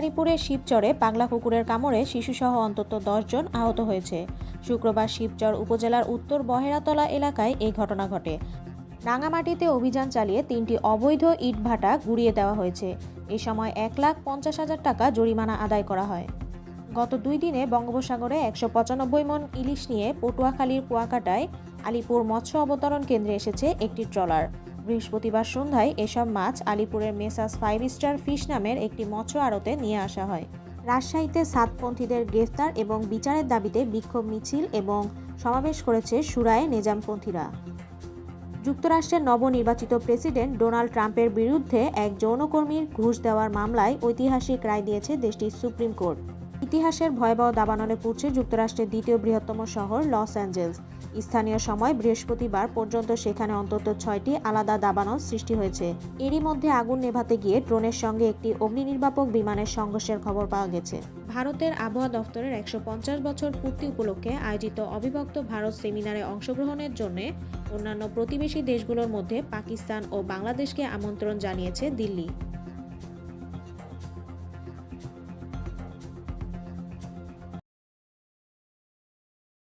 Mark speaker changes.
Speaker 1: রংপুরের শিবচরে পাগলা কুকুরের কামড়ে শিশুসহ অন্তত জন আহত হয়েছে। শুক্রবার শিবচর উপজেলার উত্তর বহেরাতলা এলাকায় এই ঘটনা ঘটে। রাঙামাটিতে অভিযান চালিয়ে তিনটি অবৈধ ইটভাটা গুড়িয়ে দেওয়া হয়েছে। এ সময় এক লাখ পঞ্চাশ হাজার টাকা জরিমানা আদায় করা হয়। গত দুই দিনে বঙ্গোপসাগরে একশো পঁচানব্বই মন ইলিশ নিয়ে পটুয়াখালীর কুয়াকাটায় আলিপুর মৎস্য অবতরণ কেন্দ্রে এসেছে একটি ট্রলার। বৃহস্পতিবার সন্ধ্যায় এসব মাছ আলিপুরের মেসাস ফাইভ স্টার ফিশ নামের একটি মৎস্য আড়তে নিয়ে আসা হয়। রাজশাহীতে সাতপন্থীদের গ্রেফতার এবং বিচারের দাবিতে বিক্ষোভ মিছিল এবং সমাবেশ করেছে সুরায় নেজামপন্থীরা। যুক্তরাষ্ট্রের নবনির্বাচিত প্রেসিডেন্ট ডোনাল্ড ট্রাম্পের বিরুদ্ধে এক যৌনকর্মীর ঘুষ দেওয়ার মামলায় ঐতিহাসিক রায় দিয়েছে দেশটির সুপ্রিম কোর্ট। ইতিহাসের ভয়াবহ দাবানলে পড়ছে যুক্তরাষ্ট্রের দ্বিতীয় বৃহত্তম শহর লস অ্যাঞ্জেলস। স্থানীয় সময় বৃহস্পতিবার পর্যন্ত সেখানে অন্তত ছয়টি আলাদা দাবানল সৃষ্টি হয়েছে। এরই মধ্যে আগুন নেভাতে গিয়ে ড্রোনের সঙ্গে একটি অগ্নি নির্বাপক বিমানের সংঘর্ষের খবর পাওয়া গেছে। ভারতের আবহাওয়া দফতরের একশো পঞ্চাশ বছর পূর্তি উপলক্ষে আয়োজিত অবিভক্ত ভারত সেমিনারে অংশগ্রহণের জন্য অন্যান্য প্রতিবেশী দেশগুলোর মধ্যে পাকিস্তান ও বাংলাদেশকে আমন্ত্রণ জানিয়েছে দিল্লি।